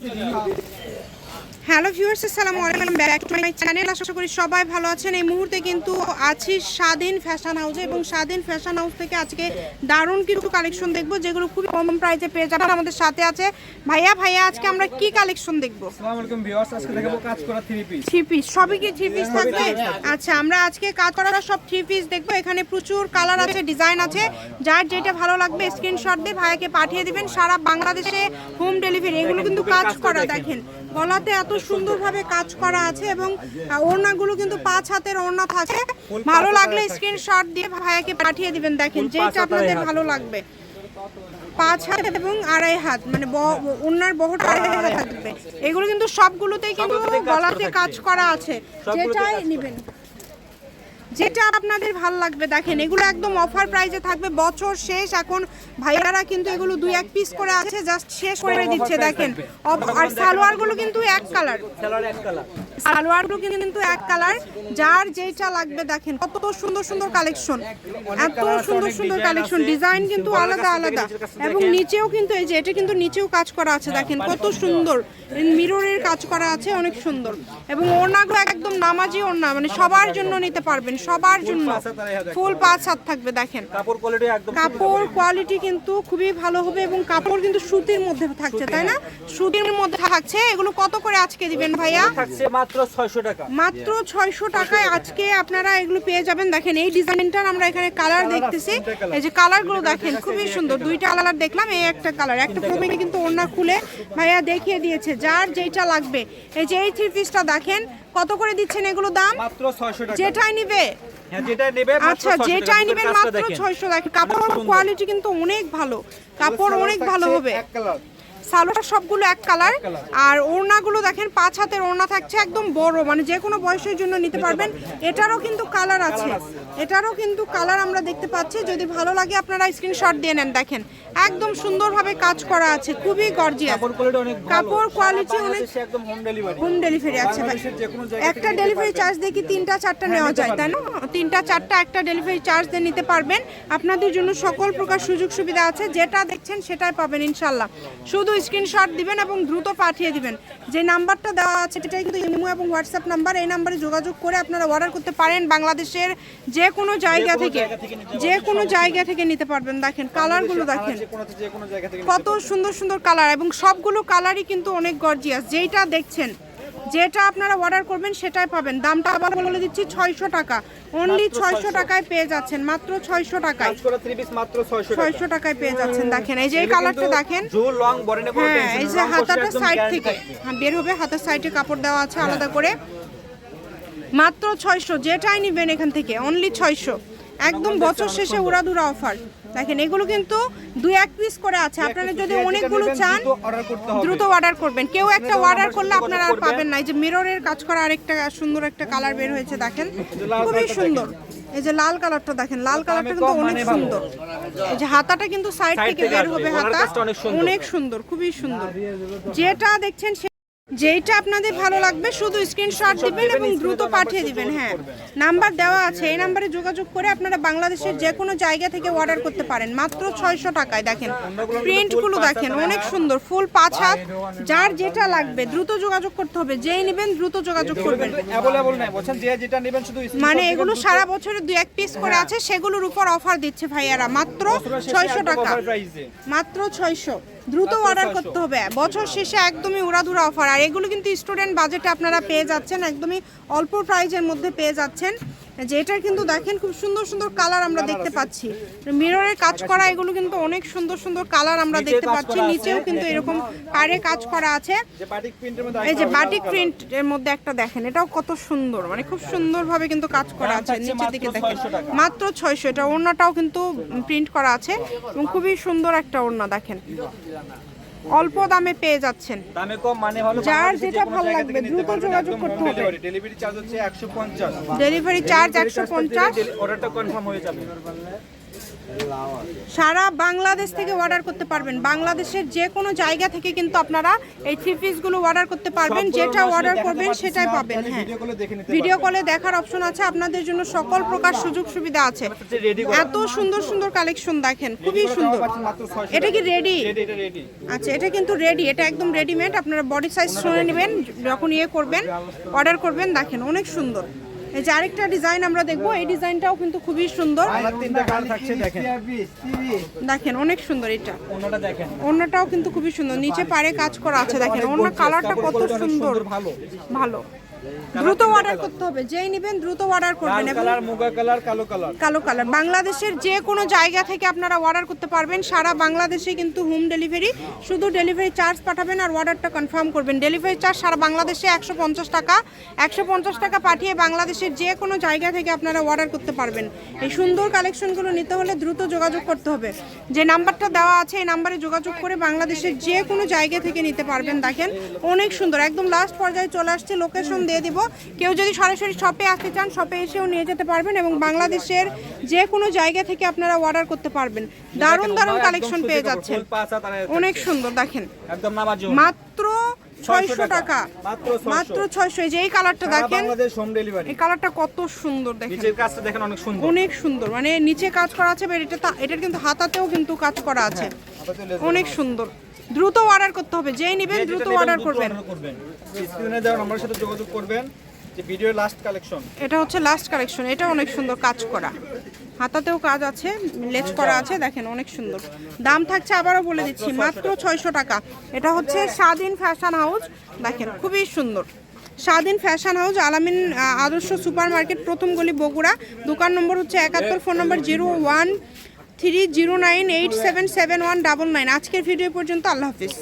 这个 hello viewers আসসালামু আলাইকুম। Back to my channel আশা করি সবাই ভালো আছেন। এই মুহূর্তে কিন্তু আছি স্বাধীন ফ্যাশন হাউসে এবং স্বাধীন ফ্যাশন হাউস থেকে আজকে দারুণ কিছু কালেকশন দেখব যেগুলো খুবই কম প্রাইসে পেয়ে যাবেন। আমাদের সাথে আছে ভাইয়া। ভাইয়া আজকে আমরা কি কালেকশন দেখব? আসসালামু আলাইকুম ভিউয়ার্স। আজকে দেখাবো কাজ করা থ্রি পিস থ্রি পিস সবই কি থ্রি পিস থাকবে? আচ্ছা আমরা আজকে কাজ করা সব থ্রি পিস দেখব। এখানে প্রচুর কালার আছে ডিজাইন আছে। যার যেটা ভালো লাগবে স্ক্রিনশট দিয়ে ভাইয়াকে পাঠিয়ে দিবেন। সারা বাংলাদেশে হোম ডেলিভারি এগুলো কিন্তু কাজ করা দেখেন। গলাতে এত সুন্দরভাবে কাজ করা আছে এবং ওড়নাগুলো কিন্তু পাঁচ হাতের ওড়না থাকে। ভালো লাগলে স্ক্রিনশট দিয়ে ভাইয়াকে পাঠিয়ে দিবেন দেখেন যেটা আপনাদের ভালো লাগবে। পাঁচ হাত এবং আড়াই হাত মানে ওনার বহরটা আড়াই হাত থাকবে। এগুলো কিন্তু সবগুলোতেই কিন্তু গলাতে কাজ করা আছে। যেটাই নেবেন। যেটা আপনাদের ভালো লাগবে দেখেন এগুলো একদম অফার প্রাইসে থাকবে। বছর শেষ এখন ভাইয়ারা কিন্তু এগুলো দুই এক পিস করে আছে জাস্ট শেষ করে দিচ্ছে দেখেন। আর সালোয়ারগুলো কিন্তু এক কালার কালার এক কালার সালোয়ারগুলো কিন্তু এক কালার যার যেটা লাগবে দেখেন কত সুন্দর সুন্দর কালেকশন এত সুন্দর সুন্দর কালেকশন ডিজাইন কিন্তু আলাদা আলাদা। এবং নিচেও কিন্তু এই যে এটা কিন্তু নিচেও কাজ করা আছে দেখেন কত সুন্দর। মিররের কাজ করা আছে অনেক সুন্দর। এবং ওড়নাগুলো একদম নামাজি ওড়না মানে সবার জন্য নিতে পারবেন। সবার জন্য। ফুল পাঁচ হাত থাকবে দেখেন। কাপড় কোয়ালিটি একদম কাপড় কোয়ালিটি কিন্তু খুবই ভালো হবে এবং কাপড় কিন্তু সুতির মধ্যে থাকছে তাই না? সুতির মধ্যে থাকছে। এগুলো কত করে আজকে দিবেন ভাইয়া? থাকছে মাত্র 600 টাকা। মাত্র ছয়শো টাকায় আজকে আপনারা এগুলো পেয়ে যাবেন। দেখেন এই ডিজাইনটার আমরা এখানে কালার দেখতেছি। এই যে কালারগুলো দেখেন খুবই সুন্দর। দুইটা কালার দেখলাম এই একটা কালার একটা ফোমে কিন্তু ওড়না খুলে ভাইয়া দেখিয়ে দিয়েছে যার যেটা লাগবে। এই যে এই থ্রি পিসটা দেখেন কত করে দিচ্ছেন এগুলো দাম? মাত্র 600 টাকা। যেটাই নিবে। হ্যাঁ যেটাই নেবে আচ্ছা যেটাই টাকা। নেবেন মাত্র দেখেন। ছয়শো দেখেন কাপড় কোয়ালিটি কিন্তু অনেক ভালো। কাপড় অনেক ভালো হবে। এক কালার সালোয়ার সবগুলো এক কালার। আর ওড়নাগুলো দেখেন পাঁচ হাতের ওড়না থাকছে একদম বড় মানে যে কোনো বয়সের জন্য নিতে পারবেন। এটারও কিন্তু কালার আছে। এটারও কিন্তু কালার আমরা দেখতে পাচ্ছি। যদি ভালো লাগে আপনারা স্ক্রিনশট দিয়ে নেন দেখেন। একদম সুন্দরভাবে কাজ করা আছে খুবই গর্জিয়াস কাপড় কোয়ালিটি অনেক হোম ডেলিভারি আছে একটা ডেলিভারি চার্জ দিয়ে কি তিনটা চারটা হ্যাঁ, নেওয়া যায় তাই না? তিনটা চারটা একটা ডেলিভারি চার্জ দিয়ে নিতে পারবেন। আপনাদের জন্য সকল প্রকার সুযোগ সুবিধা আছে। যেটা দেখছেন সেটাই পাবেন ইনশাল্লাহ শুধু স্ক্রিনশট দিবেন এবং দ্রুত পাঠিয়ে দিবেন। যে নাম্বারটা দেওয়া আছে সেটাই কিন্তু ইমো এবং হোয়াটসঅ্যাপ নাম্বার এই নাম্বারে যোগাযোগ করে আপনারা অর্ডার করতে পারেন বাংলাদেশের যে কোনো জায়গা থেকে। যে কোনো জায়গা থেকে নিতে পারবেন দেখেন কালারগুলো দেখেন। কত সুন্দর সুন্দর কালার এবং সবগুলো কালারই কিন্তু অনেক গর্জিয়াস যেইটা দেখছেন যেটা আপনারা অর্ডার করবেন সেটাই পাবেন। দামটা আবার বলে দিচ্ছি ছয়শো টাকা। অনলি ছয়শো। টাকায় পেয়ে যাচ্ছেন মাত্র ছয়শো টাকায়। ছয়শো টাকায় পেয়ে যাচ্ছেন দেখেন এই যে এই কালারটা দেখেন। লং হ্যাঁ এই যে হাতাটা সাইড থেকে। হ্যাঁ বের হবে হাতের সাইডে কাপড় দেওয়া আছে আলাদা করে। মাত্র ছয়শো যেটাই নিবেন এখান থেকে অনলি ছয়শো। একদম বছর শেষে উড়াধুরা অফার। দেখেন এগুলো কিন্তু দুই এক পিস করে আছে। আপনারা যদি অনেকগুলো চান দ্রুত অর্ডার করবেন। কেউ একটা অর্ডার করলে আপনারা আর পাবেন না। এই যে মিররের কাজ করা আরেকটা সুন্দর একটা কালার বের হয়েছে দেখেন। খুবই সুন্দর। এই যে লাল কালারটা দেখেন লাল কালারটা কিন্তু অনেক মানে সুন্দর। এই যে হাতাটা কিন্তু সাইড থেকে বের হবে হাতা। অনেক সুন্দর। খুবই সুন্দর। যেটা দেখছেন যেইটা আপনাদের ভালো লাগবে শুধু স্ক্রিনশট দিবেন এবং দ্রুত পাঠিয়ে দিবেন হ্যাঁ। নাম্বার দেওয়া আছে এই নাম্বারে যোগাযোগ করে আপনারা বাংলাদেশের যে কোনো জায়গা থেকে অর্ডার করতে পারেন। মাত্র ছয়শো টাকায় দেখেন প্রিন্টগুলো দেখেন অনেক সুন্দর ফুল পাঁচ হাত। যার যেটা লাগবে দ্রুত যোগাযোগ করতে হবে যেই নেবেন দ্রুত যোগাযোগ করবেন। অ্যাভেলেবল নাই বলছেন যে যেটা নেবেন শুধু মানে এগুলো সারা বছরে দু এক পিস করে আছে সেগুলোর উপর অফার দিচ্ছে ভাইয়ারা মাত্র ছয়শো টাকা। মাত্র ছয়শো। দ্রুত অর্ডার করতে হবে। বছর শেষে একদমই উড়াধুরা অফার আর এগুলো কিন্তু স্টুডেন্ট বাজেটে আপনারা পেয়ে যাচ্ছেন একদমই অল্প প্রাইজের মধ্যে পেয়ে যাচ্ছেন। যেটার কিন্তু দেখেন খুব সুন্দর সুন্দর কালার আমরা দেখতে পাচ্ছি। মিররের কাজ করা এগুলো কিন্তু অনেক সুন্দর সুন্দর কালার আমরা দেখতে পাচ্ছি নিচেও কিন্তু এরকম পারে কাজ করা আছে। যে এই যে বাটিক প্রিন্ট এর মধ্যে একটা দেখেন এটাও কত সুন্দর মানে খুব সুন্দরভাবে কিন্তু কাজ করা আছে নিচের দিকে দেখেন। মাত্র ছয়শো এটা ওড়নাটাও কিন্তু প্রিন্ট করা আছে এবং খুবই সুন্দর একটা ওড়না দেখেন। অল্প দামে পেয়ে যাচ্ছেন। দামে কম মানে হলো যার যেটা ভালো লাগবে দ্রুত যোগাযোগ করতে হবে। ডেলিভারি চার্জ হচ্ছে 150 ডেলিভারি চার্জ একশো পঞ্চাশ। অর্ডারটা কনফার্ম হয়ে যাবে। সারা বাংলাদেশ থেকে অর্ডার করতে পারবেন। বাংলাদেশের যে কোনো জায়গা থেকে কিন্তু আপনারা এই থ্রি পিসগুলো অর্ডার করতে পারবেন। যেটা অর্ডার করবেন সেটাই পাবেন হ্যাঁ। ভিডিও কলে দেখার অপশন আছে। আপনাদের জন্য সকল প্রকার সুযোগ সুবিধা আছে। এত সুন্দর সুন্দর কালেকশন দেখেন খুবই সুন্দর। পাচ্ছেন মাত্র 600 এটা কি রেডি। আচ্ছা এটা কিন্তু রেডি এটা একদম রেডিমেড আপনারা বডি সাইজ শুনে নেবেন যখন ইয়ে করবেন অর্ডার করবেন দেখেন অনেক সুন্দর। এই যে আরেকটা ডিজাইন আমরা দেখব। এই ডিজাইনটাও কিন্তু খুবই সুন্দর। দেখেন। দেখেন অনেক সুন্দর এটা। অন্যটা অন্যটাও কিন্তু খুবই সুন্দর। নিচে পারে কাজ করা আছে দেখেন। অন্য কালারটা কত সুন্দর ভালো। ভালো। দ্রুত অর্ডার করতে হবে। যেই নেবেন দ্রুত অর্ডার করবেন কালার মুগা কালার কালো কালার। কালো কালার। বাংলাদেশের যে কোনো জায়গা থেকে আপনারা অর্ডার করতে পারবেন। সারা বাংলাদেশে কিন্তু হোম ডেলিভারি শুধু ডেলিভারি চার্জ পাঠাবেন আর অর্ডারটা কনফার্ম করবেন। ডেলিভারি চার্জ সারা বাংলাদেশে একশো পঞ্চাশ টাকা। একশো পঞ্চাশ টাকা পাঠিয়ে বাংলাদেশের যে কোনো জায়গা থেকে আপনারা অর্ডার করতে পারবেন। এই সুন্দর কালেকশনগুলো নিতে হলে দ্রুত যোগাযোগ করতে হবে। যে নাম্বারটা দেওয়া আছে এই নাম্বারে যোগাযোগ করে বাংলাদেশের যে কোনো জায়গা থেকে নিতে পারবেন। দেখেন অনেক সুন্দর। একদম লাস্ট পর্যায়ে চলে আসছে লোকেশন দিয়ে দিব। কেউ যদি সরাসরি শপে আসতে চান শপে এসেও নিয়ে যেতে পারবেন এবং বাংলাদেশের যে কোনো জায়গা থেকে আপনারা অর্ডার করতে পারবেন। দারুণ দারুণ কালেকশন পেয়ে যাচ্ছেন। অনেক সুন্দর দেখেন। মাত্র ছয়শো টাকা। মাত্র ছয়শো। এই যে এই কালারটা দেখেন এই কালারটা কত সুন্দর দেখেন। অনেক সুন্দর। অনেক সুন্দর। মানে নিচে কাজ করা আছে এটা এটার কিন্তু হাতাতেও কিন্তু কাজ করা আছে। অনেক সুন্দর। দ্রুত অর্ডার করতে হবে। যেই নেবেন দ্রুত অর্ডার করবেন। স্ক্রিনে দেওয়া নম্বরের সাথে যোগাযোগ করবেন যে ভিডিওর লাস্ট কালেকশন এটা হচ্ছে লাস্ট কালেকশন এটা অনেক সুন্দর কাজ করা। হাতাতেও কাজ আছে, লেজ করা আছে, দেখেন অনেক সুন্দর। দাম থাকছে আবারও বলে দিচ্ছি, মাত্র ছয়শো টাকা। এটা হচ্ছে স্বাধীন ফ্যাশন হাউস দেখেন খুবই সুন্দর। স্বাধীন ফ্যাশন হাউস আলামিন আদর্শ সুপার মার্কেট প্রথম গলি বগুড়া। দোকান নম্বর হচ্ছে একাত্তর, phone number zero one three zero nine eight seven seven one double nine. আজকের ভিডিও পর্যন্ত আল্লাহ হাফিজ।